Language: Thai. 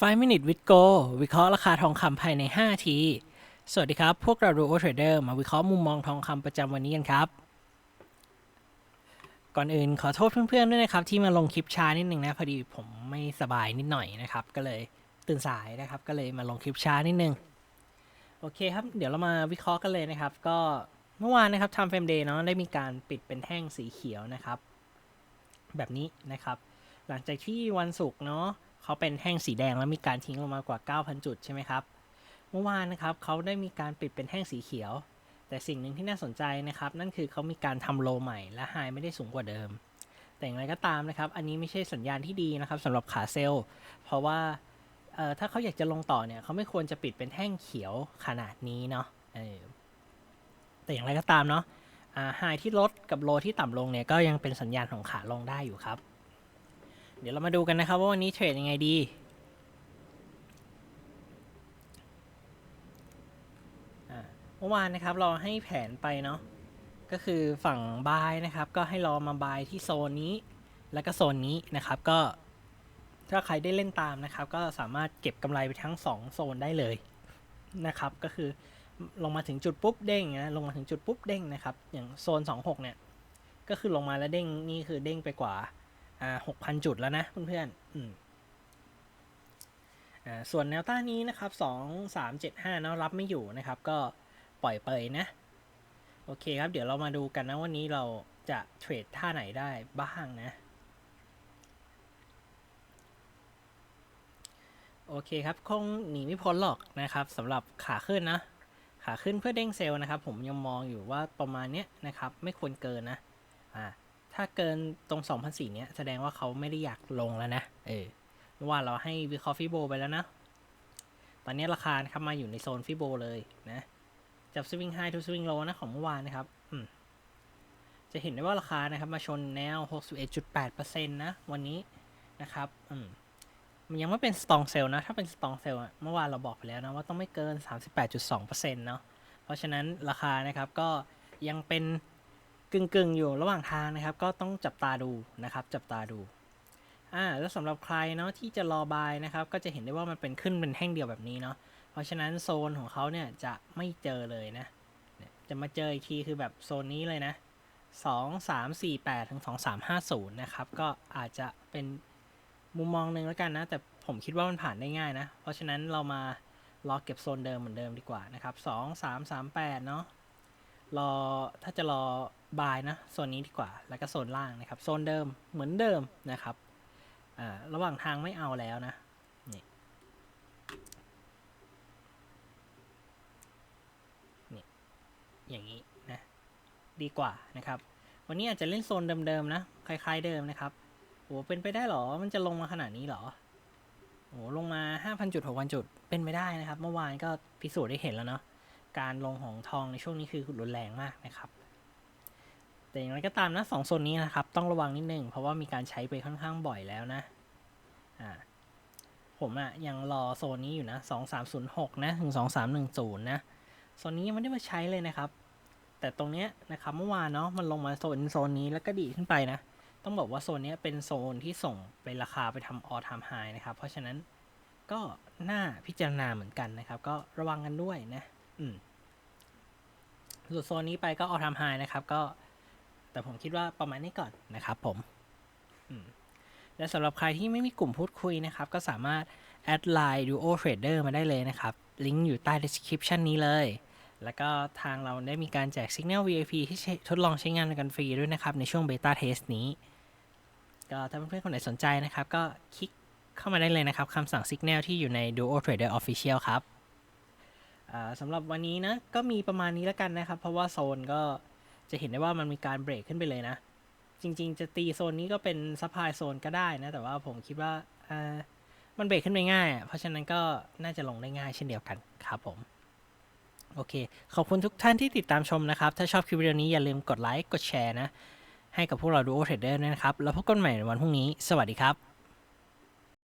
5 minute with go วิเคราะห์ราคาทองคำภายใน 5 ที สวัสดีครับ พวกเราดูโอเทรดเดอร์มาวิเคราะห์มุมมองทองคำประจำวันนี้กันครับ ก่อนอื่นขอโทษเพื่อนๆด้วยนะครับ ที่มาลงคลิปช้านิดหนึ่งนะ พอดีผมไม่สบายนิดหน่อยนะครับ ก็เลยตื่นสายนะครับ ก็เลยมาลงคลิปช้านิดนึง โอเคครับ เดี๋ยวเรามาวิเคราะห์กันเลยนะครับ ก็เมื่อวานนะครับทำเฟรมเดย์เนาะได้มีการปิดเป็นแท่งสีเขียวนะครับ แบบนี้นะครับ หลังจากที่วันศุกร์เนาะ เขาเป็นแท่งสีแดงแล้วมีการทิ้งลงมากว่า 9,000 จุดใช่ไหมครับ เมื่อวานนะครับเขาได้มีการปิดเป็นแท่งสีเขียว แต่สิ่งหนึ่งที่น่าสนใจนะครับ นั่นคือเขามีการทำโลใหม่และไฮไม่ได้สูงกว่าเดิม แต่อย่างไรก็ตามนะครับ อันนี้ไม่ใช่สัญญาณที่ดีนะครับสำหรับขาเซลล์ เพราะว่าถ้าเขาอยากจะลงต่อเนี่ยเขาไม่ควรจะปิดเป็นแท่งเขียวขนาดนี้เนาะแต่อย่างไรก็ตามเนาะไฮที่ลดกับโลที่ต่ำลงเนี่ยก็ยังเป็นสัญญาณของขาลงได้อยู่ครับ เดี๋ยวเรามาดูกันนะครับว่าวันนี้เทรดยังไงดี เมื่อวานนะครับเราให้แผนไปเนาะ ก็คือฝั่งบายนะครับ ก็ให้รอมาบายที่โซนนี้ แล้วก็โซนนี้นะครับก็ถ้าใครได้เล่นตามนะครับ ก็สามารถเก็บกำไรไปทั้ง 2 โซนได้เลยนะครับ ก็คือลงมาถึงจุดปุ๊บเด้งนะลงมาถึงจุดปุ๊บเด้งนะครับ อย่างโซน 26 เนี่ย ก็คือลงมาแล้วเด้งนี่คือเด้งไปกว่า อ่าหกพันจุดแล้วนะเพื่อนๆอืมอ่าส่วนแนวต้านนี้นะครับสองสามเจ็ดห้าเนาะรับไม่อยู่นะครับ ก็ปล่อยเปยนะ โอเคครับ เดี๋ยวเรามาดูกันนะวันนี้เราจะเทรดท่าไหนได้บ้างนะ โอเคครับ คงหนีไม่พ้นหรอกนะครับสำหรับขาขึ้นนะ ขาขึ้นเพื่อเด้งเซลล์นะครับ ผมยังมองอยู่ว่าประมาณเนี้ยนะครับ ไม่ควรเกินนะ อ่า ถ้าเกินตรง 2,004เนี้ยแสดงว่าเขาไม่ได้อยากลงแล้วนะ เออเมื่อวานเราให้วิเคราะห์ฟิโบไปแล้วนะ ตอนนี้ราคาครับมาอยู่ในโซนฟิโบเลยนะ จับสวิงไฮทูสวิงโลนะของเมื่อวานนะครับอืมจะเห็นได้ว่าราคานะครับมาชนแนว 61.8%นะวันนี้นะครับอืมมันยังไม่เป็นสตองเซลนะ ถ้าเป็นสตองเซลเมื่อวานเราบอกไปแล้วนะว่าต้องไม่เกิน 38.2%เนาะเพราะฉะนั้นราคานะครับก็ยังเป็น กึ่งกึ่งๆอยู่ระหว่างทางนะครับ ก็ต้องจับตาดูนะครับ จับตาดูอ่าแล้วสำหรับใครเนาะที่จะรอบายนะครับ ก็จะเห็นได้ว่ามันเป็นขึ้นเป็นแท่งเดียวแบบนี้เนาะเพราะฉะนั้นโซนของเขาเนี่ยจะไม่เจอเลยนะจะมาเจออีกทีคือแบบโซนนี้เลยนะสองสามสี่แปดถึงสองสามห้าศูนย์นะครับ ก็อาจจะเป็นมุมมองหนึ่งแล้วกันนะ แต่ผมคิดว่ามันผ่านได้ง่ายนะ เพราะฉะนั้นเรามารอเก็บโซนเดิมเหมือนเดิมดีกว่านะครับสองสามสามแปดเนาะ รอถ้าจะรอบายนะโซนนี้ดีกว่า แล้วก็โซนล่างนะครับ โซนเดิมเหมือนเดิมนะครับระหว่างทางไม่เอาแล้วนะนี่นี่อย่างนี้นะดีกว่านะครับ วันนี้อาจจะเล่นโซนเดิมๆนะคล้ายๆเดิมนะครับโอ้เป็นไปได้หรอมันจะลงมาขนาดนี้หรอโอ้ลงมา 5,000 จุด 6,000 จุดเป็นไปได้นะครับ เมื่อวานก็พิสูจน์ได้เห็นแล้วเนาะ การลงของทองในช่วงนี้คือรุนแรงมากนะครับ แต่อย่างไรก็ตามนะสองโซนนี้นะครับ ต้องระวังนิดนึงเพราะว่ามีการใช้ไปค่อนข้างบ่อยแล้วนะอ่าผมอะยังรอโซนนี้อยู่นะ2 3 0 6นะถึง2 3 1 0นะโซนนี้ยังไม่ได้มาใช้เลยนะครับ แต่ตรงเนี้ยนะครับเมื่อวานเนาะมันลงมาโซนโซนนี้แล้วก็ดีขึ้นไปนะต้องบอกว่าโซนนี้เป็นโซนที่ส่งไปราคาไปทำออทามไฮนะครับ เพราะฉะนั้นก็น่าพิจารณาเหมือนกันนะครับ ก็ระวังกันด้วยนะ อืมส่วนโซนนี้ไปก็ออทามไฮนะครับ ก็ แต่ผมคิดว่าประมาณนี้ก่อนนะครับ ผมและสำหรับใครที่ไม่มีกลุ่มพูดคุยนะครับ ก็สามารถแอดไลน์ Duo Trader มาได้เลยนะครับ ลิงก์อยู่ใต้ description นี้เลย แล้วก็ทางเราได้มีการแจก Signal VIP ที่ทดลองใช้งานกันฟรีด้วยนะครับ ในช่วง Beta Test นี้ ก็ถ้าเพื่อนๆคนไหนสนใจนะครับ ก็คลิกเข้ามาได้เลยนะครับคำสั่ง Signal ที่อยู่ใน Duo Trader Official ครับ อ่าสำหรับวันนี้นะ ก็มีประมาณนี้แล้วกันนะครับ เพราะว่าโซนก็จะเห็นได้ว่ามันมีการเบรกขึ้นไปเลยนะ จริง ๆ จะตีโซนนี้ก็เป็นซัพพลายโซนก็ได้นะ แต่ว่าผมคิดว่าอ่ามันเบรกขึ้นไปง่าย เพราะฉะนั้นก็น่าจะลงได้ง่ายเช่นเดียวกันครับผม โอเค ขอบคุณทุกท่านที่ติดตามชมนะครับ ถ้าชอบคลิปวิดีโอนี้อย่าลืมกดไลค์ กดแชร์นะ ให้กับพวกเราดูโอเทรดเดอร์ด้วยนะครับ แล้วพบกันใหม่ในวันพรุ่งนี้ สวัสดีครับ